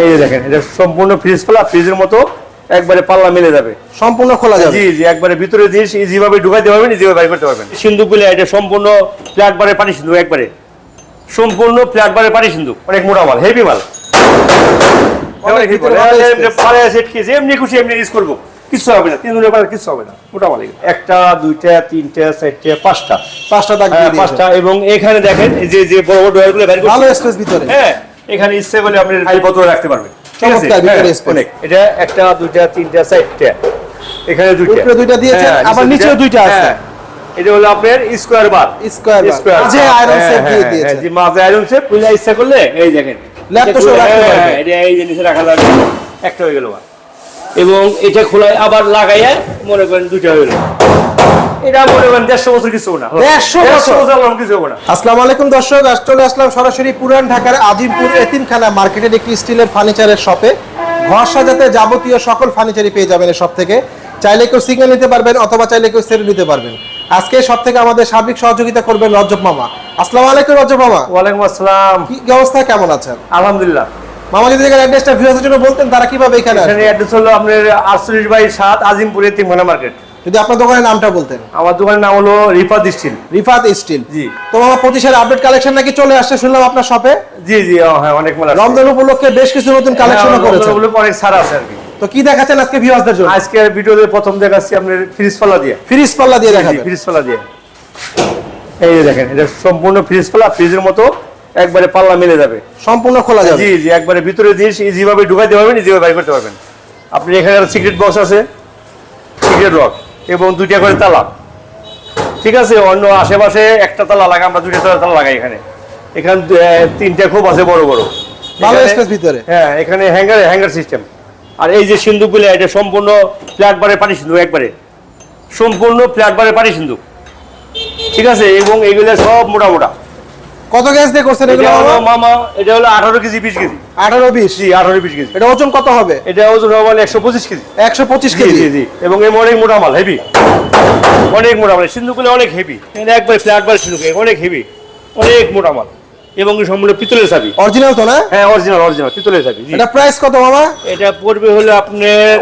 এই যে দেখেন এটা সম্পূর্ণ ফ্রিজ খোলা ফ্রিজের মতো একবারে পাল্লা মিলে যাবে। সম্পূর্ণ খোলা যাবে? জি জি একবারে ভিতরে জিনিস যেভাবে ঢুকাইতে পারবেন যেভাবে বাইর করতে পারবেন। সিন্ধুকগুলো এটা সম্পূর্ণ ফ্ল্যাট পানি সিন্ধুক একবারে। সম্পূর্ণ ফ্ল্যাটবারে পানি সিন্ধুক। অনেক মোটা মাল হেভি মাল। অনেক ভিতরে ভালো space। পারে সেট খেয়েছে এমনি খুশি এমনি ইউজ করব। কিছু হবে না তিন দিনের পরে কিছু হবে না মোটা একটা দুইটা তিনটা চারটে পাঁচটা। পাঁচটা হ্যাঁ, পাঁচটা এবং এখানে দেখেন যে যে বড় বড় ডয়ারগুলো ভালো স্পেস ভিতরে। হ্যাঁ এখানে ইচ্ছে করলে আপনি ফাইল পত্র রাখতে পারবেন। ঠিক আছে? হ্যাঁ, অনেক। এটা একটা দুইটা তিনটা চারটা। এখানে দুইটা। উপরে দুইটা দিয়েছেন, হ্যাঁ, আবার নিচেও দুইটা আছে। হ্যাঁ, এটা হলো আপনার স্কোয়ার বার Square bar। মাঝে iron shape দিয়ে দিয়েছেন। জি মাঝে আয়রন শেপ বুঝলে ইচ্ছা করলে এই দেখেন। ল্যাপ তো রাখতে পারবে। হ্যাঁ, এটা এই জিনিসে রাখা যাবে একটা হয়ে গেল বার। এবং এটা খোলায় আবার লাগাইয়া মনে করেন দুইটা হয়ে গেল। এটা মনে করেন দেড়শো বছর কিছু না। 150 বছর? বছর কিছু না। আসসালামু আলাইকুম দর্শক আজ চলে আসলাম সরাসরি পুরান ঢাকার আজিমপুর এতিমখানা মার্কেটের একটি স্টিলের ফার্নিচারের শপে। ঘর সাজাতে যাবতীয় সকল ফার্নিচারই পেয়ে যাবেন এই শপ থেকে চাইলে কেউ সিঙ্গেল নিতে পারবেন অথবা চাইলে কেউ সেট নিতে পারবেন। আজকে সব থেকে আমাদের সার্বিক সহযোগিতা করবেন রজব মামা। আসসালামু আলাইকুম রজব মামা। ওয়ালাইকুম আসসালাম। কি অবস্থা? কেমন আছেন? আলহামদুলিল্লাহ। মামা যদি এখানে অ্যাড্রেসটা ভিউয়ার্সের জন্য বলতেন তারা কীভাবে এখানে আসবে? এখানে অ্যাড্রেস হলো আপনার আটচল্লিশ বাই সাত আজিমপুরে মার্কেট। যদি আপনার দোকানের নামটা বলতেন। আমার দোকানের নাম হলো রিফাত স্টিল। রিফাত স্টিল। জি। তো পঁচিশের আপডেট কালেকশন নাকি চলে আসছে শুনলাম আপনার শপে জি জি হ্যাঁ অনেক মাল রমজান উপলক্ষে বেশ কিছু নতুন কালেকশন হ্যাঁ, ওগুলো অনেক ছাড় আছে আর কি। তো কি দেখাচ্ছেন আজকে ভিউয়ার্সদের জন্য? আজকে ভিডিওতে প্রথম দেখাচ্ছি আপনার ফ্রিজ পাল্লা দিয়ে। ফ্রিজ পাল্লা দিয়ে দেখাবেন। ফ্রিজ পাল্লা দিয়ে। এই যে দেখেন এটা সম্পূর্ণ ফ্রিজ পাল্লা ফ্রিজের মতো একবারে পাল্লা মিলে যাবে। সম্পূর্ণ খোলা যাবে। জি জি একবারে ভিতরে জিনিস যেভাবে ঢুকাইতে পারবেন যেভাবে বাইর করতে পারবেন। আপনি এখানে সিক্রেট বক্স আছে সিক্রেট লক এবং দুইটা করে তালা। ঠিক আছে অন্য আশেপাশে একটা তালা লাগা আমরা দুইটা তালা লাগাই এখানে। এখানে তিনটা খুব আছে বড় বড়। ভালো স্পেস ভিতরে। হ্যাঁ এখানে হ্যাঙ্গার হ্যাঙ্গার সিস্টেম আর এই যে সিন্ধুকগুলো এটা সম্পূর্ণ ফ্ল্যাট বারে পানি সিন্ধুক একবারে। সম্পূর্ণ ফ্ল্যাট বারে পানি সিন্ধুক। ঠিক আছে এবং এগুলো সব মোটা মোটা। কত গ্যাস দিয়ে করছেন এগুলো এটা হলো মামা? এটা হলো আঠারো কেজি বিশ কেজি। আঠারো বিশ? জি আঠারো বিশ কেজি। এটা ওজন কত হবে? এটা ওজন হবে মানে একশো পঁচিশ কেজি। একশো পঁচিশ জি কেজি? জি জি। এবং এই অনেক মোটা মাল হেভি অনেক মোটা মাল। সিন্ধুকুলে অনেক হেভি একবার ফ্ল্যাট বার সিন্ধুকুলে অনেক হেভি অনেক মোটা মাল। এবং সম্পূর্ণ পিতলের চাবি। অরিজিনাল তো না? হ্যাঁ অরিজিনাল অরিজিনাল পিতলের চাবি এটা প্রাইস কত মামা এটা পড়বে হলো আপনি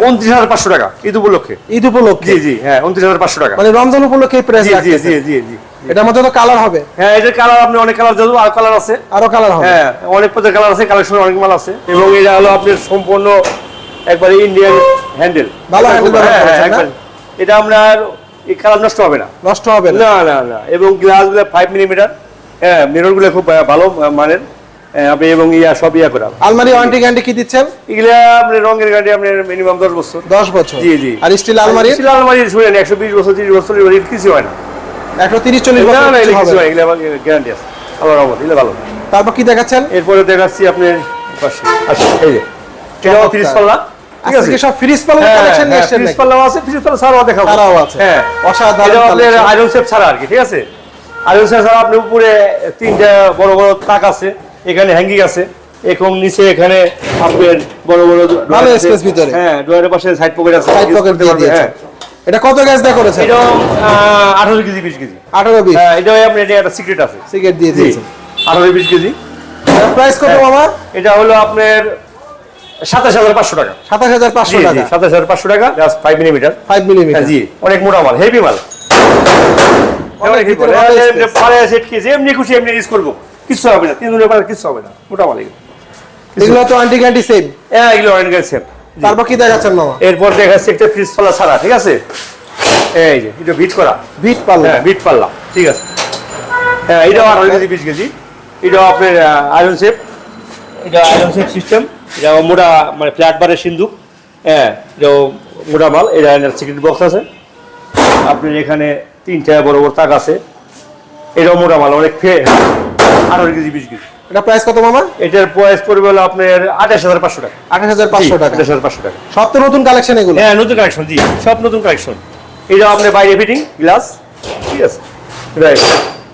উনত্রিশ হাজার পাঁচশো টাকা ঈদ উপলক্ষে। ঈদ উপলক্ষে? জি জি হ্যাঁ উনত্রিশ হাজার পাঁচশো টাকা। মানে রমজান উপলক্ষে প্রাইস জি জি জি জি এটার মধ্যে তো কালার হবে। হ্যাঁ এটার কালার আপনি অনেক কালার দেবো আর কালার আছে। আরও কালার হবে। হ্যাঁ অনেক পদের কালার আছে কালেকশন অনেক মাল আছে। এবং এটা হলো আপনার সম্পূর্ণ একবারে ইন্ডিয়ান হ্যান্ডেল ভালো করেছেন না? এটা আপনার এই কালার নষ্ট হবে না। নষ্ট হবে না। না না না এবং গ্লাসগুলো ফাইভ মিলিমিটার হ্যাঁ মিররগুলো খুব ভালো মানের। হ্যাঁ, আপনি এবং ইয়া সব ইয়া করা। আলমারি ওয়ারেন্টি গ্যারান্টি কি দিচ্ছেন? এগুলা আপনার রঙের গাড়ি আপনার মিনিমাম দশ বছর। দশ বছর? জি জি। আর স্টিল আলমারি? স্টিল আলমারি শুনেন একশো বিশ বছর তিরিশ বছর এগুলো কিছু হয় না। একশো তিরিশ চল্লিশ না না কিছু। হয় এগুলো গ্যারান্টি আছে। আল্লাহ রহমত এগুলো ভালো। তারপর কি দেখাচ্ছেন? এরপরে দেখাচ্ছি আপনার পাশে। আচ্ছা এই যে। এটাও তিরিশ পাল্লা ঠিক আছে? আজকে সব ফ্রিজ পাল্লা হ্যাঁ, কালেকশন নিয়ে হ্যাঁ, এসেছেন ফ্রিজ? আছে ফ্রিজ পাল্লা ছাড়াও দেখাবো। ছাড়াও আছে। হ্যাঁ অসাধারণ আয়রন শেপ ছাড়া আর কি ঠিক আছে? শেপ ছাড়া আপনি উপরে তিনটা বড় বড় তাক আছে এখানে হ্যাঙ্গিং আছে এবং নিচে এখানে আপনার বড় বড় ভালো আছে। ভিতরে। হ্যাঁ ড্রয়ারের পাশে সাইড পকেট আছে সাইড পকেট দিয়ে দিয়েছে হ্যাঁ। এটা কত গ্যাস দিয়ে করেছেন? এটা আঠারো কেজি বিশ কেজি। আঠারো বিশ। হ্যাঁ এটা আপনার এটা একটা সিক্রেট আছে। সিগারেট দিয়ে দিয়েছেন। আঠারো বিশ কেজি। প্রাইস কত হ্যাঁ। মামা এটা হলো আপনার সাতাশ হাজার পাঁচশো টাকা। সাতাশ হাজার পাঁচশো টাকা। সাতাশ হাজার পাঁচশো টাকা just five millimeter five millimeter জি অনেক মোটা মাল হেভি মাল। এমনি খুশি এমনি ইউজ করব। কিছু হবে না তিন দিনের পরে কিছু হবে না মোটা মাল এগুলো এগুলো তো আন্টি গ্যারান্টি সেম হ্যাঁ এগুলো সেম তারপর কি দেখাচ্ছেন মামা? এরপর দেখাচ্ছে একটা ফ্রিজ পাল্লা ছাড়া ঠিক আছে? এই যে এটা বিট করা। বিট পাল্লা। হ্যাঁ বিট পাল্লা ঠিক আছে। হ্যাঁ এটাও আঠারো কেজি বিশ কেজি। এটাও আপনার আয়রন শেপ এটা আয়রন শেপ সিস্টেম এটা মোটা মানে ফ্ল্যাট বারের সিন্ধুক। হ্যাঁ এটাও মোটা মাল। এটা সিক্রেট বক্স আছে। আপনার এখানে তিনটা বড় বড় তাক আছে। এটাও মোটা মাল অনেক ফে আঠারো কেজি বিশ কেজি। এটা প্রাইস কত মামা? এটার প্রাইস পড়বে হলো আপনার আঠাশ হাজার পাঁচশো টাকা। আঠাশ হাজার পাঁচশো টাকা। আঠাশ হাজার পাঁচশো টাকা। সব তো নতুন কালেকশন এগুলো? হ্যাঁ নতুন কালেকশন জি সব নতুন কালেকশন এটা আপনার বাইরে ফিটিং গ্লাস ঠিক আছে? রাইট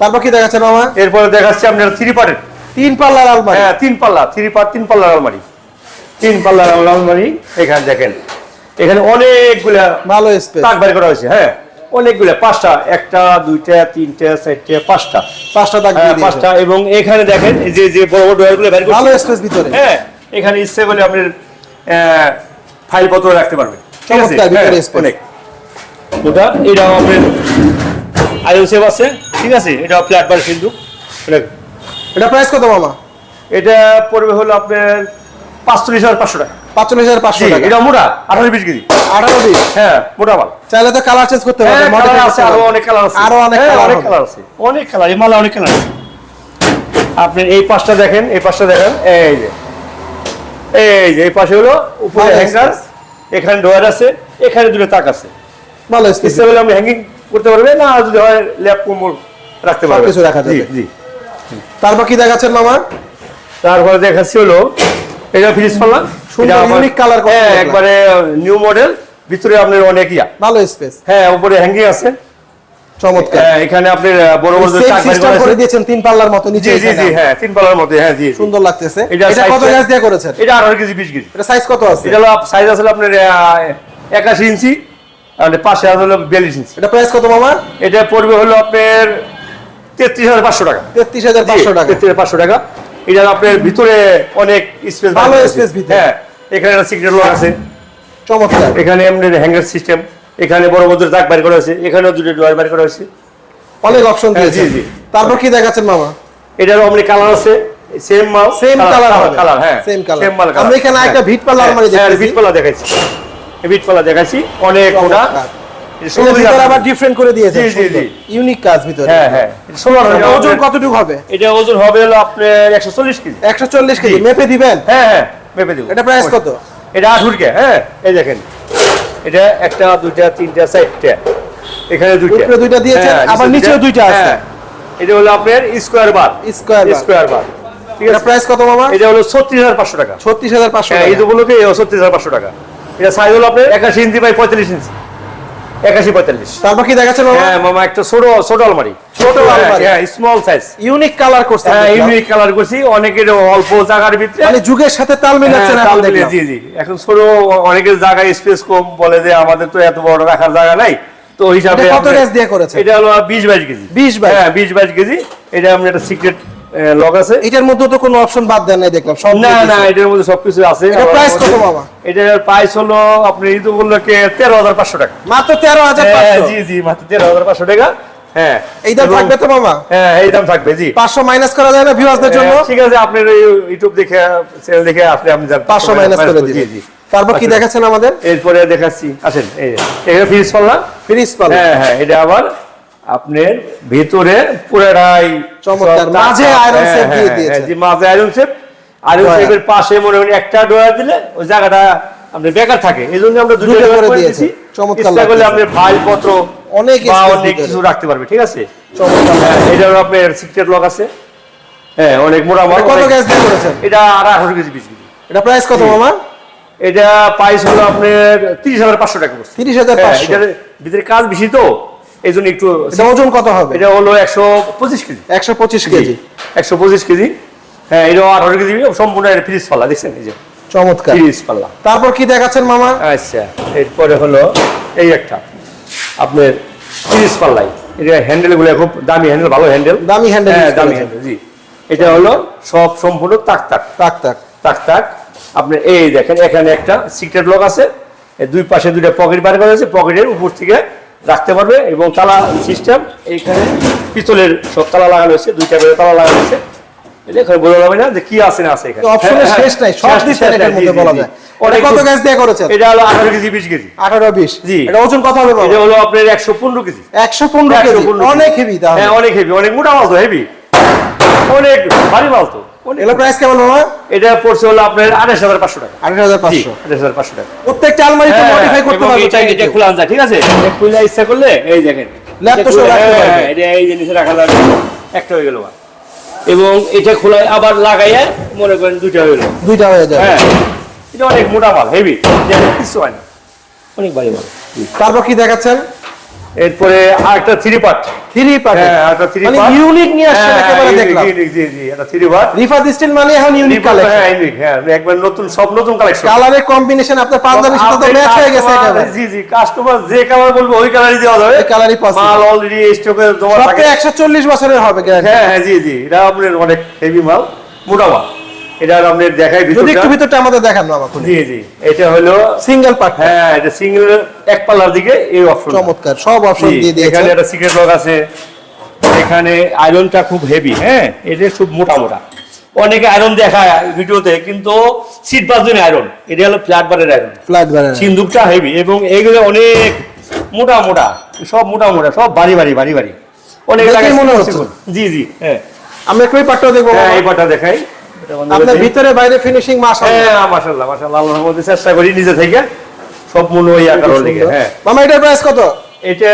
তারপর কি দেখাচ্ছেন মামা? এরপরে দেখাচ্ছি আপনার থ্রি পার্টের তিন পাল্লার আলমারি। হ্যাঁ তিন পাল্লা থ্রি পার্ট তিন পাল্লার আলমারি। তিন পাল্লার আলমারি এখানে দেখেন। এখানে অনেকগুলা ভালো স্পেস তাক বের করা হয়েছে হ্যাঁ। অনেকগুলা পাঁচটা একটা দুইটা তিনটা চারটে পাঁচটা। পাঁচটা দাগ হ্যাঁ পাঁচটা এবং এখানে দেখেন এই যে যে বড় বড় ডয়ারগুলো বের ভালো স্পেস ভিতরে। হ্যাঁ এখানে ইচ্ছে করলে আপনার ফাইল পত্র রাখতে পারবেন। ঠিক আছে? হ্যাঁ, অনেক। ওটা এটাও আপনার আইও সেভ আছে ঠিক আছে? এটা ফ্ল্যাট বার কিন্তু এটা প্রাইস কত মামা? এটা পড়বে হলো আপনার পাঁচচল্লিশ হাজার পাঁচশো টাকা। পাঁচচল্লিশ হাজার পাঁচশো টাকা? এটা মোটা আঠারো বিশ কেজি। আঠারো বিশ হ্যাঁ মোটা মাল। চাইলে তো কালার চেঞ্জ করতে পারবে হ্যাঁ, modify colour করতে আছে, আরও অনেক কালার আছে। আরও অনেক হ্যাঁ, অনেক কালার আছে। অনেক কালার এই মালা অনেক কালার আছে। আপনি এই পাশটা দেখেন এই পাশটা দেখেন এই যে। এই যে এই পাশে হলো উপরে হ্যাঙ্গার এখানে ডোয়ার আছে এখানে দুটো তাক আছে। ভালো ইচ্ছা করলে আপনি হ্যাঙ্গিং করতে পারবেন না যদি হয় ল্যাপ কম্বল রাখতে রাখা যাবে। জি। তারপর কি দেখাচ্ছেন মামা? তারপরে দেখাচ্ছি হলো এটা ফ্রিজ পাল্লা সুন্দর আমার- unique হ্যাঁ একবারে নিউ মডেল ভিতরে আপনার অনেক ইয়া। ভালো স্পেস হ্যাঁ উপরে হ্যাঙ্গিং আছে। চমৎকার। হ্যাঁ, এখানে আপনার আহ, বড় বড় সিস্টেম করে দিয়েছেন তিন পাল্লার মতো নিচে জি জি হ্যাঁ তিন পাল্লার হ্যাঁ জি। সুন্দর লাগতেছে। এটা কত গ্যাস দিয়ে করেছেন? এটা আঠারো কেজি বিশ কেজি। এটা সাইজ কত আছে? এটা সাইজ আছে আপনার একাশি ইঞ্চি আর পাশে আছে হলো বিয়াল্লিশ ইঞ্চি। এটা প্রাইস কত মামা? এটা পড়বে হলো আপনার তেত্রিশ হাজার পাঁচশো টাকা। তেত্রিশ হাজার পাঁচশো টাকা। তেত্রিশ পাঁচশো টাকা। এটা আপনার ভিতরে অনেক স্পেস ভালো space ভিতরে। হ্যাঁ এখানে একটা সিক্রেট লক আছে। চমৎকার। এখানে আপনার হ্যাঙ্গার সিস্টেম এখানে বড় বড় দাগ বাইর করা হয়েছে এখানেও দুটো ডোয়ার বাইর করা হয়েছে। অনেক অপশন হ্যাঁ, দিয়েছে জি, জি। তারপর কি দেখাচ্ছেন মামা? এটারও আপনি কালার আছে সেম মাল সেম কালার হবে। কালার হ্যাঁ সেম কালার সেম মাল। আমরা এখানে একটা। ভিট পাল্লা আলমারি দেখতেছি। ভিট পাল্লা দেখাইছি। ভিট পাল্লা দেখাইছি অনেক ওটা। ভিতরে আবার ডিফারেন্ট করে দিয়েছে জি, জি, জি। ইউনিক কাজ ভিতরে। হ্যাঁ হ্যাঁ। এটা ষোলো হাজার। এটা ওজন কতটুকু হবে? এটা ওজন হবে হলো আপনার একশো চল্লিশ কেজি। একশো চল্লিশ কেজি। মেপে দিবেন? হ্যাঁ হ্যাঁ। মেপে দেবো। এটা প্রাইস কত? এটা আঠুরকে হ্যাঁ? এই দেখেন। এটা একটা দুইটা তিনটা চারটা। এখানে দুইটা। উপরে দুইটা দিয়েছেন, আবার নিচে নিচেও দুইটা। আছে। এটা হলো আপনার square bar square square bar ঠিক আছে? প্রাইস কত মামা এটা হলো ছত্রিশ হাজার পাঁচশো টাকা। ছত্রিশ হাজার পাঁচশো হ্যাঁ এই দুগুলোকে ছত্রিশ হাজার পাঁচশো টাকা। এটা সাইজ হলো আপনার একাশি ইঞ্চি বাই পঁয়তাল্লিশ ইঞ্চি। একাশি পঁয়তাল্লিশ। তারপর কি দেখাচ্ছেন মামা? হ্যাঁ মামা একটা ছোট ছোট আলমারি। ছোট আলমারি। হ্যাঁ স্মল সাইজ ইউনিক কালার করছেন হ্যাঁ ইউনিক কালার করছি। অনেকের অল্প জায়গার ভিতরে। মানে যুগের সাথে তাল হ্যাঁ, তাল মিলিয়ে, জি জি। এখন ছোট অনেকের জায়গায় স্পেস কম বলে যে আমাদের তো এত বড় রাখার জায়গা নাই। তো ওই হিসাবে কত গ্যাস দিয়ে করেছেন? এটা হলো বিশ বাইশ কেজি। 20 22 হ্যাঁ বিশ বাইশ কেজি। এটা আপনার একটা সিক্রেট লক আছে? এটার মধ্যে তো কোনো অপশন বাদ দেন নাই দেখলাম সব না না এটার মধ্যে সবকিছু আছে। এটা price কত বাবা? এটার প্রাইস হলো আপনি ঈদ উপলক্ষে তেরো হাজার পাঁচশো টাকা। মাত্র তেরো হাজার হ্যাঁ, পাঁচশো? জি জি মাত্র তেরো হাজার পাঁচশো টাকা। হ্যাঁ এই দাম থাকবে তো মামা হ্যাঁ এই দাম থাকবে জি। পাঁচশো মাইনাস করা যায় না জন্য? ঠিক আছে আপনার ওই ইউটিউব দেখে চ্যানেল দেখে আপনি আপনি মাইনাস করে জি জি। তারপর কি দেখাচ্ছেন আমাদের? এরপরে দেখাচ্ছি আসেন এই যে, এখানে ফ্রিজ পাল্লা? ফ্রিজ পাল হ্যাঁ হ্যাঁ এটা আবার আপনার ভিতরে পুরাটাই চমৎকার। মাঝে হ্যাঁ, হ্যাঁ, দিয়ে হ্যাঁ, দিয়েছে। জি, মাঝে আয়রন শেপ আয়রন ডয়ার। পাশে মনে করেন একটা দিলে ওই জায়গাটা আপনি বেকার থাকে। এই জন্য আমরা দুটো করে দিয়েছি। চমৎকার ইচ্ছা করলে আপনি ফাইল পত্র অনেক অনেক কিছু রাখতে পারবে ঠিক আছে? চমৎকার হ্যাঁ আপনার সিক্রেট লক আছে। হ্যাঁ অনেক মোটা মাল এটা কত গ্যাস দিয়ে করেছেন? এটা কেজি বিশ কেজি। এটা প্রাইস কত। মামা? এটা প্রাইস হলো আপনার তিরিশ হাজার পাঁচশো টাকা পড়ছে। তিরিশ হাজার হ্যাঁ, এটার ভিতরে কাজ বেশি তো। এই জন্য একটু ওজন কত হবে? এটা হলো একশো পঁচিশ কেজি। একশো পঁচিশ কেজি। একশো পঁচিশ কেজি। হ্যাঁ এটা আঠারো কেজি সম্পূর্ণ এটা ফ্রিজ পাল্লা দেখছেন? এই যে চমৎকার। ফ্রিজ পাল্লা। তারপর কি দেখাচ্ছেন মামা? আচ্ছা এরপরে হলো এই একটা। আপনার ফ্রিজ পাল্লাই। এটা হ্যান্ডেলগুলো খুব দামি হ্যান্ডেল ভালো হ্যান্ডেল। দামি handle হ্যাঁ দামি হ্যান্ডেল জি। এটা হলো সব সম্পূর্ণ তাক তাক তাক তাক তাক তাক আপনি এই দেখেন এখানে একটা সিক্রেট লক আছে। দুই পাশে দুইটা পকেট বার করা আছে। পকেটের উপর থেকে রাখতে পারবে এবং তালা সিস্টেম এইখানে পিতলের সব তালা লাগানো হয়েছে দুইটা করে তালা লাগানো হয়েছে। এখানে বোঝা যাবে না যে কি আছে না আছে এখানে। অপশনের হ্যাঁ, শেষ নাই সব দিচ্ছেন এটার মধ্যে বলা যায়। অনেক কত গ্যাস দিয়ে করেছেন? এটা হলো আঠারো কেজি বিশ কেজি। আঠারো বিশ। জি। এটা ওজন কত হবে এটা হলো আপনার একশো পনেরো কেজি। একশো পনেরো 115 কেজি। অনেক হেভি তাহলে। হ্যাঁ অনেক হেভি অনেক মোটা মাল তো হেভি অনেক ভারী মাল তো। অনেক- এগুলো প্রাইস কেমন মামা এটা পড়ছে হলো আপনার টাকা। টাকা। প্রত্যেকটা আলমারি তো হ্যাঁ, মডিফাই করতে এবং পারবে এটা এটা খোলা যায় ঠিক আছে? খুলে ইচ্ছা করলে এই দেখেন। ল্যাপ তো এটা সব খুলে- রাখতে হ্যাঁ, পারবে। এটা এই জিনিসে রাখা যাবে। একটা হয়ে গেল এবং এটা খোলায় আবার লাগাইয়া মনে করেন দুইটা হয়ে গেল। দুইটা হয়ে যাবে। হ্যাঁ। এটা অনেক মোটা মাল হেভি। কিছু হয় না। অনেক ভারী মাল। তারপর কি দেখাচ্ছেন? এরপরে আরেকটা থ্রি পার্ট থ্রি পার্ট হ্যাঁ আরেকটা থ্রি মানে পার্ট ইউনিক নিয়ে আসছেন একেবারে দেখলাম। জি জি এটা থ্রি পার্ট রিফা ডিস্টেন্ট মানে এখন ইউনিক কালেকশন হ্যাঁ unique, হ্যাঁ একবার নতুন সব নতুন কালেকশন কালারের কম্বিনেশন আপনার পাঞ্জাবির সাথে তো ম্যাচ হয়ে গেছে একেবারে। জি জি কাস্টমার যে কালার বলবে ওই কালারই দেওয়া যাবে। ওই colour ই মাল অলরেডি স্টকে জমা থাকে। সবটা একশো চল্লিশ বছরের হবে হ্যাঁ হ্যাঁ জি জি এটা আপনার অনেক হেভি মাল। মোটা মাল। এটা হলো আপনার দেখাই ভিতরটা। একটু ভিতরটা আমাদের দেখান মামা জি জি। এটা হলো সিঙ্গেল পার্ট হ্যাঁ এটা সিঙ্গেল এক পাল্লার দিকে এই অপশন চমৎকার। সব অপশন দিয়ে দিয়েছে। এখানে একটা সিক্রেট লক আছে। এখানে আয়রনটা খুব হেভি হ্যাঁ? এটা খুব মোটা মোটা। অনেকে আয়রন দেখায় ভিডিওতে কিন্তু সিট বাজনে আয়রন এটা হলো ফ্ল্যাট বারের আয়রন ফ্ল্যাট ব্যানার সিন্দুকটা হেভি এবং এগুলো অনেক মোটা মোটা সব মোটা মোটা সব বাড়ি বাড়ি বাড়ি বাড়ি। অনেক জায়গায় মনে হচ্ছে। জি জি হ্যাঁ। আমরা একটু পার্টটাও দেখব হ্যাঁ। এই পাটা দেখাই। আপনার ভিতরে বাইরে ফিনিশিং মাশাআল্লাহ। হ্যাঁ মাশাআল্লাহ মাশাআল্লাহ আল্লাহর মধ্যে চেষ্টা করি নিজে থেকে। সব মনে ওই আকার দিকে হ্যাঁ। মামা এটার প্রাইস কত? এটা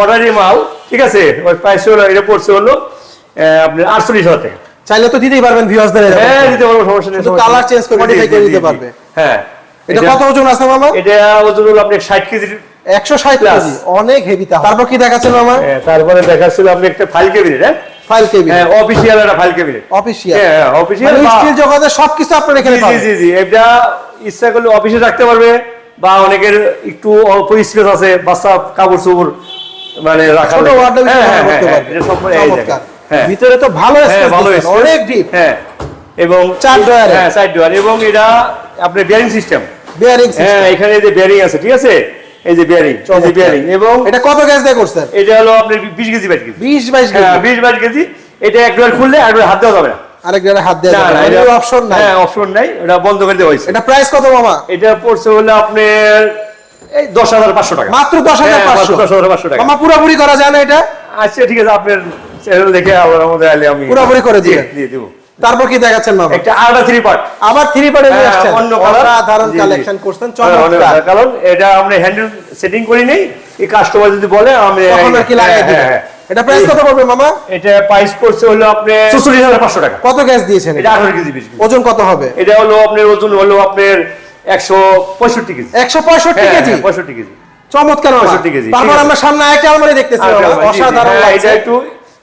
অর্ডারি মাল ঠিক আছে? ওই প্রাইস হলো এটা পড়ছে হলো আপনার আটচল্লিশ হাজার টাকা। চাইলে তো দিতেই পারবেন ভিউয়ার্সদের হ্যাঁ দিতে পারব সমস্যা নেই নেই। change করে জি, করে দিতে পারবে। হ্যাঁ। এটা কত ওজন আছে মামা? এটা ওজন হলো ষাট কেজির একশো ষাট কেজি। অনেক হেভি তারপর কি দেখাচ্ছেন মামা? হ্যাঁ, তারপরে দেখাচ্ছিল আপনি একটা ফাইল কেবিনেট হ্যাঁ? ফাইল হ্যাঁ অফিসিয়াল একটা ফাইল অফিসিয়াল হ্যাঁ অফিসিয়াল মানে স্টিল জগতের সবকিছু আপনার এখানে পাবেন। জি জি এটা ইচ্ছা করলে অফিসে রাখতে পারবে বা অনেকের একটু অল্প স্পেস আছে বাচ্চা কাপড় চোপড় মানে রাখার ছোট। ওয়ার্ডরোব হ্যাঁ, হ্যাঁ, করতে হ্যাঁ, পারবে এটা এই হ্যাঁ। ভিতরে তো ভালো হ্যাঁ স্পেস space। অনেক ডিপ হ্যাঁ এবং চার ডয়ারে। হ্যাঁ সাইড ডোয়ার এবং এটা আপনার বিয়ারিং সিস্টেম বিয়ারিং হ্যাঁ এখানে যে বিয়ারিং আছে ঠিক আছে? এই যে বিয়ারিং এই যে বিয়ারিং এবং এটা কত গ্যাস দিয়ে করছেন? এটা হলো আপনার বিশ কেজি বাইশ কেজি। 20 22 হ্যাঁ কেজি বিশ বাইশ কেজি। এটা এক খুললে এক হাত দেওয়া যাবে না। আরেক হাত দেওয়া যাবে না, না এটা- অপশন নাই। হ্যাঁ অপশন নাই। ওটা বন্ধ করে দেওয়া হয়েছে। এটা প্রাইস কত মামা? এটা পড়ছে হলো আপনার এই দশ হাজার পাঁচশো টাকা। মাত্র 10,500 দশ হাজার পাঁচশো টাকা। মামা পুরোপুরি করা যায় না এটা? আচ্ছা ঠিক আছে আপনার চ্যানেল দেখে আবার আমাদের আলে আমি পুরোপুরি করে দিয়ে। দিয়ে দেবো। তারপর কি দেখাচ্ছেন মামা? একটা আলাদা থ্রি পার্ট আবার থ্রি পার্টে নিয়ে হ্যাঁ, আসছেন। অন্য colour। অসাধারণ। কালেকশন করছেন হ্যাঁ, চমৎকার কারণ এটা আমরা হ্যান্ডেল সেটিং করি নেই এই কাস্টমার যদি বলে আমি তখন কি লাগাই হ্যাঁ, দিবেন হ্যাঁ, এটা প্রাইস কত পড়বে মামা? এটা প্রাইস পড়ছে হলো হাজার পাঁচশো টাকা। কত গ্যাস দিয়েছেন? এটা এটা? আঠারো কেজি বিশ ওজন কত হবে? এটা হলো আপনার ওজন হলো আপনার একশো পঁয়ষট্টি কেজি। একশো পঁয়ষট্টি হ্যাঁ, কেজি? হ্যাঁ, পঁয়ষট্টি কেজি। চমৎকার মামা। 65 কেজি, তারপর আমরা সামনে একটা আলমারি দেখতেছি অসাধারণ হ্যাঁ, লাগছে। এটা একটু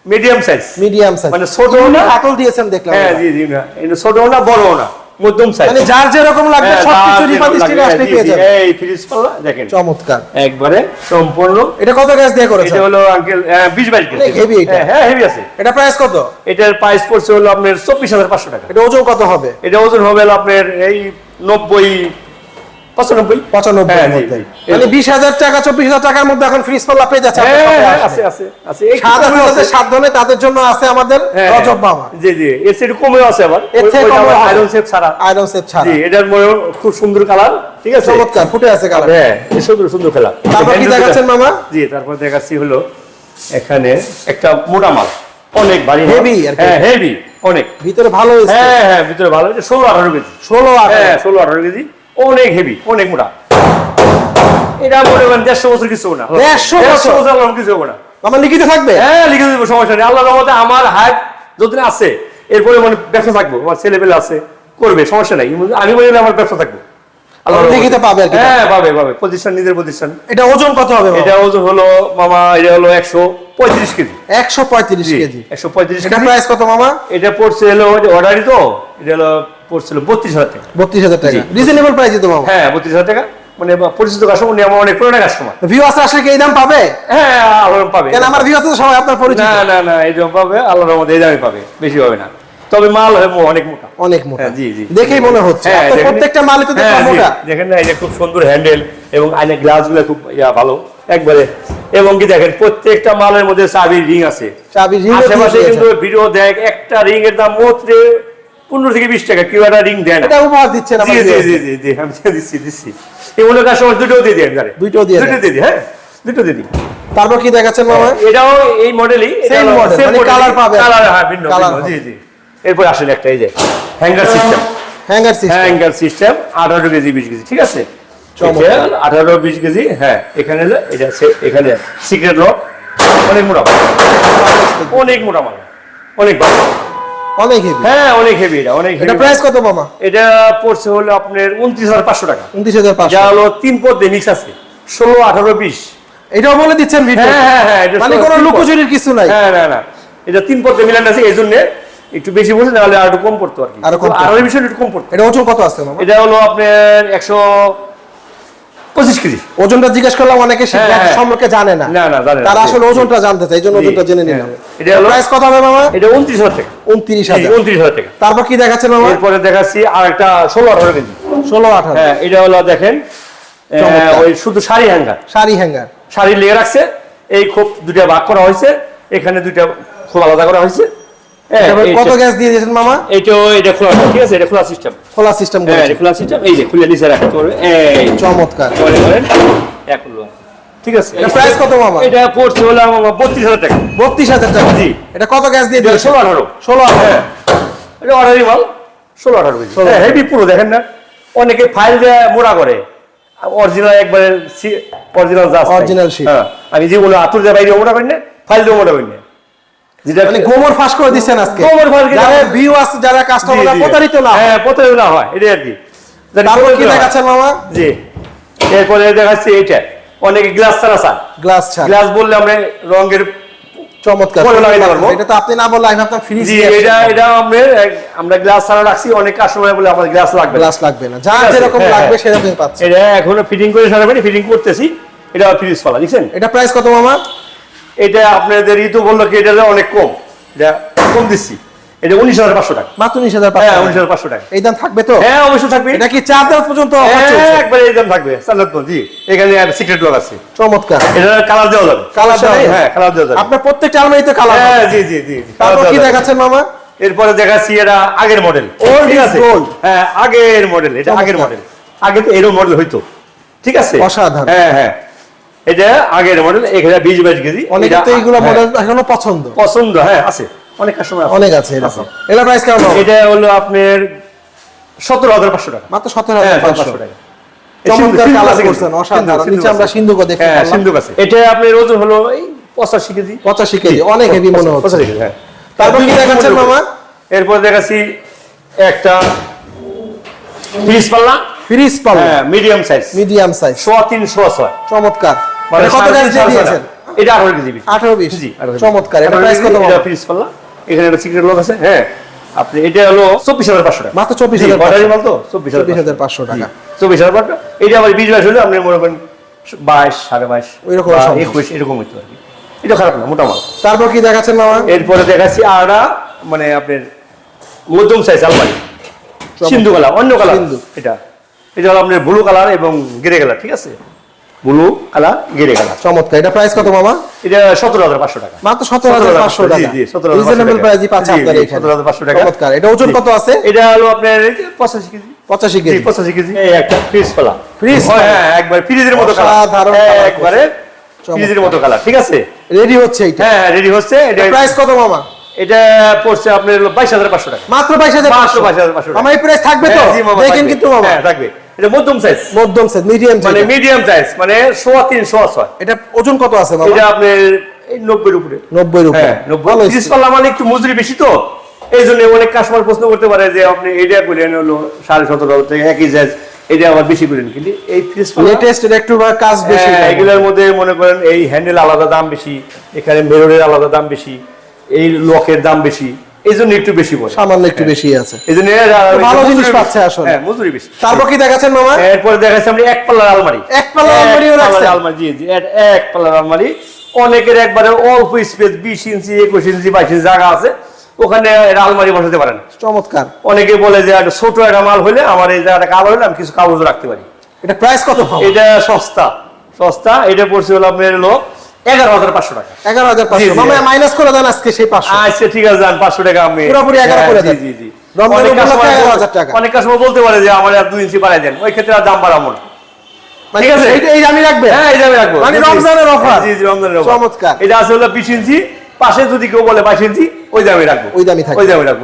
মিডিয়াম সাইজ মিডিয়াম সাইজ মানে ছোটও না হাতল দিয়েছেন দেখলাম হ্যাঁ জি জি না এটা ছোটও না বড়ও না মধ্যম সাইজ মানে যার যেরকম লাগবে সবকিছু রিফাত স্টিলে আসলে পেয়ে যাবেন। এই ফ্রিজ পাল্লা দেখেন। চমৎকার। একবারে সম্পূর্ণ। এটা কত গ্যাস দিয়ে করেছেন? এটা হলো আঙ্কেল বিশ বাইশ কেজি অনেক heavy এটা। হ্যাঁ, হ্যাঁ হেভি আছে। এটা প্রাইস কত? এটার প্রাইস পড়ছে হলো আপনার চব্বিশ হাজার পাঁচশো টাকা। এটা ওজন কত হবে? এটা ওজন হবে হলো আপনার এই নব্বই পঁচানব্বই? পঁচানব্বই হ্যাঁ, মধ্যে মানে বিশ হাজার টাকা চব্বিশ হাজার টাকার মধ্যে এখন ফ্রিজ পাল্লা পেয়ে যাচ্ছে হ্যাঁ, হ্যাঁ, আছে আছে আছে। এই সাত কমেও আছে। সাত ধনে তাদের জন্য আছে আমাদের রজব মামা। জি জি। এর থেকে কমেও আছে আবার। এর থেকে কমেও আয়রন ছাড়া। আয়রন ছাড়া। জি এটার খুব সুন্দর কালার ঠিক আছে? চমৎকার ফুটে আছে কালার। হ্যাঁ সুন্দর সুন্দর খেলা তারপর কি দেখাচ্ছেন মামা? জি তারপর দেখাচ্ছি হলো এখানে একটা মোটা মাল। অনেক ভারী আর হ্যাঁ হেভি অনেক। ভিতরে ভালো হ্যাঁ হ্যাঁ ভিতরে ভালো। এটা ষোলো আঠারো কেজি। ষোলো হ্যাঁ ষোলো আঠারো কেজি। অনেক হেভি অনেক মোটা। এটা মনে করেন দেড়শো বছর কিছু না। 150 বছর? কিছু হবে না। আমার লিখিত থাকবে? হ্যাঁ লিখে দেবো সমস্যা নেই। আল্লাহ রহমতে আমার হাইট যতদিন আছে এরপরে মানে ব্যবসা থাকব আমার ছেলে পেলে আছে করবে সমস্যা নাই। আমি বলি আমার ব্যবসা থাকব। লিখিত পাবে হ্যাঁ পাবে পাবে। প্রতিষ্ঠান নিজের প্রতিষ্ঠান। এটা ওজন কত হবে এটা ওজন হলো মামা এটা হলো একশো পঁয়ত্রিশ কেজি। একশো পঁয়ত্রিশ কেজি। একশো পঁয়ত্রিশ এটা প্রাইস কত মামা? এটা পড়ছে হলো অর্ডারই তো? এটা হলো পড়ছিল বত্রিশ হাজার টাকা। বত্রিশ হাজার টাকা। রিজনেবল প্রাইস তো মামা। হ্যাঁ বত্রিশ হাজার টাকা। মানে পরিচিত কাস্টমার উনি আমার অনেক পুরোনো কাস্টমার আসলে কি এই দাম পাবে? হ্যাঁ আল্লাহ পাবে। কেন আমার সবাই আপনার পরিচিত। না না না এই দাম পাবে আল্লাহর রহমতে এই দামে পাবে বেশি হবে না। তবে মাল অনেক মোটা। অনেক মোটা। হ্যাঁ, জি জি। দেখেই মনে হচ্ছে। হ্যাঁ, প্রত্যেকটা মালই তো হ্যাঁ, মোটা। দেখেন না এটা খুব সুন্দর হ্যান্ডেল এবংগুলো খুব ইয়া ভালো। একবারে। এবং কি দেখেন প্রত্যেকটা মালের মধ্যে চাবির রিং আছে। চাবি আশেপাশে কিন্তু ভিডিও দেখ একটা রিং এর দাম মাত্র পনেরো থেকে বিশ টাকা কেউ একটা রিং দেয় না। এটা উপহার দিচ্ছেন জি জি জি জি জি আমি দিচ্ছি দিচ্ছি। এই মনে কাস্টমার দুটোও দিয়ে দুইটাও দিয়ে দুটো দিয়ে দিই হ্যাঁ দুটো দিয়ে দিই। তারপর কি দেখাচ্ছেন মামা? এটাও এই মডেলই model, মানে colour পাবে। কালার হ্যাঁ ভিন্ন জি জি। এরপর আসেন একটা এই যে hanger system. Hanger system. Hanger system আঠারো কেজি বিশ কেজি ঠিক আছে? চমৎকার। আঠারো বিশ কেজি হ্যাঁ এখানে এটা সে- এখানে সিক্রেট লক অনেক মোটা। অনেক মোটা মাল অনেক ভালো। অনেক হেভি হ্যাঁ অনেক হেভি এটা অনেক এটা হেভি প্রাইস কত মামা? এটা পড়ছে হলো আপনার উনত্রিশ হাজার পাঁচশো টাকা। উনত্রিশ হাজার পাঁচশো। যা হলো তিন পদ্মে মিক্স আছে ষোলো আঠারো বিশ। এটাও বলে দিচ্ছেন ভিডিও হ্যাঁ হ্যাঁ হ্যাঁ এটা মানে কোনো লুকোচুরির কিছু নাই। হ্যাঁ না না এটা তিন পদ্মে মিলান আছে এই জন্য একটু বেশি বলছে নাহলে আর একটু কম পড়তো আর কি। আরও কম পড়তো। আরও বিষয় একটু কম পড়তো। এটা ওজন কত আছে এটা হলো আপনার একশো পঁচিশ কেজি। ওজনটা জিজ্ঞেস করলাম অনেকে হ্যাঁ, হ্যাঁ। সম্পর্কে জানে না। না, না, জানে তারা আসলে ওজনটা জানতে চায় এই জন্য ওজনটা জেনে নিলাম। হ্যাঁ। এটা হলো- প্রাইস কত হবে মামা? এটা উনত্রিশ হাজার টাকা। উনত্রিশ হাজার। উনত্রিশ হাজার টাকা। তারপর কি দেখাচ্ছেন মামা? এরপরে দেখাচ্ছি আর একটা ষোলো আঠারো কেজি। ষোলো আঠারো। হ্যাঁ এটা হলো দেখেন ওই শুধু শাড়ি হ্যাঙ্গার। শাড়ি হ্যাঙ্গার। শাড়ি লেগে রাখছে এই খোপ দুটা ভাগ করা হয়েছে এখানে দুইটা খোপ আলাদা করা হয়েছে। হ্যাঁ, কত গ্যাস দিয়ে দিয়েছেন মামা? এইটা এটা খোলা ঠিক আছে? এটা খোলা সিস্টেম খোলা সিস্টেম হ্যাঁ এটা খোলা সিস্টেম এই যে খুলে নিচে রাখতে পারবে এই চমৎকার। মনে করেন এক ঠিক আছে? এটা price কত মামা? এটা পড়ছে হলো আমার বত্রিশ টাকা। জি। এটা কত গ্যাস দিয়ে এটা দিয়েছেন? হ্যাঁ। এটা মাল। হ্যাঁ হেভি পুরো দেখেন না? অনেকে ফাইল দিয়ে মোড়া করে। অরিজিনাল একবারে অরিজিনাল sheet। হ্যাঁ। আমি যেগুলো আতুর দিয়ে বাইরে মোড়া করি না ফাইল দিয়ে মোড়া করি না। যেটা মানে গোমর ফাঁস করে দিচ্ছেন আজকে। গোমর ফাঁস করে- যারা ভিউ আছে যারা কাস্টমার। প্রতারিত না হ্যাঁ। প্রতারিত না হয় এটাই আর কি। তারপর কি। দেখাচ্ছেন মামা? জি। এরপরে দেখাচ্ছি এইটা। অনেকে গ্লাস ছাড়া চান গ্লাস ছাড়। গ্লাস বললে আমরা রঙের চমৎকার। এটা তো আপনি না বললে আমি ফ্রিজ জি এটা এটা আমরা আমরা গ্লাস ছাড়া রাখছি। অনেক কাস্টমার বলে আমাদের গ্লাস লাগবে গ্লাস লাগবে না। আছে, যেরকম হ্যাঁ, লাগবে হ্যাঁ। সেরকমই পাচ্ছে এটা এখনও ফিটিং করে ফিটিং করতেছি। এটা ফ্রিজ পালা দেখছেন? এটা প্রাইস কত মামা? এটা আপনাদের ই তো বলল কি এটা অনেক কম। এটা কম দিচ্ছি। এটা উনিশ হাজার পাঁচশো টাকা। মাত্র উনিশ হাজার হ্যাঁ উনিশ হাজার পাঁচশো টাকা। এই দাম থাকবে তো? হ্যাঁ অবশ্যই থাকবে। এটা কি চার দাম পর্যন্ত হ্যাঁ একবার এই দাম থাকবে। জি। এখানে সিক্রেট লক আছে। চমৎকার। এটা কালার দেওয়া যাবে। কালার দেওয়া হ্যাঁ কালার দেওয়া যাবে। আপনার প্রত্যেকটা আলমারিতে কালার হ্যাঁ জি জি জি। তারপর কি দেখাচ্ছেন মামা? এরপরে দেখাচ্ছি এটা আগের মডেল ঠিক is আছে? হ্যাঁ আগের মডেল এটা আগের মডেল আগে তো এরকম মডেল হইতো। ঠিক আছে? অসাধারণ। হ্যাঁ হ্যাঁ। এটা আগের মডেল এখানে বিশ বাইশ কেজি। অনেকে তো এইগুলো হ্যাঁ, মডেল এখনও পছন্দ। পছন্দ হ্যাঁ আছে। অনেক কাস্টমার অনেক আছে এটা প্রাইস কেমন? এটা হলো আপনার সতেরো হাজার পাঁচশো টাকা। মাত্র সতেরো হ্যাঁ হাজার পাঁচশো। পাঁচশো টাকা। চমৎকার সিন্ধু- সিন্ধু কালার করছেন অসাধারণ। নিচে আমরা আছে। সিন্ধুকও হ্যাঁ সিন্ধুক আছে। এটা আপনার ওজন হলো এই পঁচাশি কেজি। পঁচাশি কেজি অনেক হেভি মনে হচ্ছে। পঁচাশি কেজি হ্যাঁ। তারপর কি দেখাচ্ছেন মামা? এরপর দেখাচ্ছি একটা ফ্রিজ পাল্লা। ফ্রিজ পাল্লা হ্যাঁ মিডিয়াম সাইজ মিডিয়াম সাইজ সোয়া তিন সোয়া ছয়। চমৎকার। মানে এটা কত গ্যাস দিয়ে দিয়েছেন? এটা আঠারো কেজি আঠারো বিশ জি। চমৎকার। এটা প্রাইস কত এটা ফ্রিজ পাল্লা। এখানে একটা সিক্রেট লক আছে। হ্যাঁ আপনি এটা হলো চব্বিশ হাজার পাঁচশো টাকা। মাত্র 24,500 জি, অর্ডারি মাল তো? চব্বিশ চব্বিশ হাজার পাঁচশো। টাকা। চব্বিশ হাজার টাকা এটা আবার বিশ বাইশ হলে আপনি মনে করেন বাইশ সাড়ে বাইশ ওইরকম একুশ এরকম হইতো আর কি। এটা খারাপ না মোটা মাল। তারপর কি দেখাচ্ছেন মামা? এরপরে দেখাচ্ছি আরটা মানে আপনার মধ্যম সাইজ আলমারি। সিন্ধু কালার অন্য সিন্ধু। এটা। এটা হলো আপনার ব্লু কালার এবং গ্রে কালার ঠিক আছে? ব্লু কালার গ্রে কালার চমৎকার এটা প্রাইস কত মামা? এটা সতেরো হাজার পাঁচশো টাকা। মাত্র সতেরো হাজার পাঁচশো টাকা। জি, জি, 17,500 রিজনেবল। প্রাইসই পাচ্ছে জি, এখানে। 17,500 টাকা। চমৎকার এটা ওজন কত আছে? এটা হলো আপনার পঁচাশি কেজি। পঁচাশি কেজি। পঁচাশি কেজি। এই একটা ফ্রিজ পালা ফ্রিজ হ্যাঁ, হ্যাঁ একবার ফ্রিজের মতো কালার অসাধারণ একবারে ফ্রিজের মতো কালার ঠিক আছে? রেডি হচ্ছে এইটা। হ্যাঁ রেডি হচ্ছে। এটা প্রাইস কত মামা? এটা পড়ছে আপনার হলো বাইশ হাজার পাঁচশো টাকা। মাত্র বাইশ হাজার মাত্র পাঁচশো। 22,500 টাকা। মামা এই প্রাইস থাকবে তো? হ্যাঁ, দেখেন কিন্তু হ্যাঁ থাকবে। এটা মধ্যম সাইজ মধ্যম সেট মিডিয়াম মানে মিডিয়াম সাইজ মানে সোয়া তিন সোয়া ছয়। এটা ওজন কত আছে এটা আপনার নব্বই উপরে। নব্বই রুপি হ্যাঁ নব্বই। তিরিশ পাল্লা মানে একটু মজুরি বেশি তো। এই জন্য অনেক কাস্টমার প্রশ্ন করতে পারে যে আপনি এটা করলেন হলো সাড়ে সতেরো থেকে একই সাইজ এটা আবার বেশি করেন কিন্তু এই লেটেস্ট একটু কাজ বেশি। এগুলোর মধ্যে মনে করেন এই হ্যান্ডেল আলাদা দাম বেশি এখানে মেররের আলাদা দাম বেশি। এই লকের দাম বেশি এই জন্য একটু বেশি পড়ে সামান্য একটু বেশি আছে। এই জন্য ভালো জিনিস পাচ্ছে আসলে। হ্যাঁ মজুরি বেশি। তারপর কি দেখাচ্ছেন মামা? এরপরে দেখাচ্ছি আমরা এক পাল্লার আলমারি। এক পাল্লার আলমারিও রাখছেন? আলমারি জি জি এক- পাল্লার আলমারি। অনেকের একবারে অল্প স্পেস বিশ ইঞ্চি একুশ ইঞ্চি বাইশ ইঞ্চি জায়গা আছে। ওখানে আলমারি বসাতে পারেন চমৎকার। অনেকে বলে যে একটা ছোট একটা মাল হলে আমার এই জায়গাটা কাবার হলে আমি কিছু কাগজ রাখতে পারি। এটা প্রাইস কত এটা সস্তা। সস্তা। এটা পড়ছে হলো আপনার হলো এগারো হাজার পাঁচশো টাকা এগারো হাজার পাঁচশো মামা মাইনাস করে দেন আজকে সেই পাঁচশো আচ্ছা ঠিক আছে যান পাঁচশো টাকা আমি পুরোপুরি 11 করে দেন। জি জি অনেক উপলক্ষে customer 11,000 টাকা। অনেক কাস্টমার বলতে পারে যে আমার দুই ইঞ্চি বাড়াই দেন ওই ক্ষেত্রে আর দাম বাড়াবো না মানে ঠিক আছে। এই রাখবে হ্যাঁ এই দামে রাখব মানে। রমজানের offer? জি জি রমজানের offer। চমৎকার। এটা আছে হলো বিশ ইঞ্চি পাশে যদি কেউ বলে বাইশ ইঞ্চি ওই দামে রাখব ওই দামই থাকবে। ওই দামে রাখব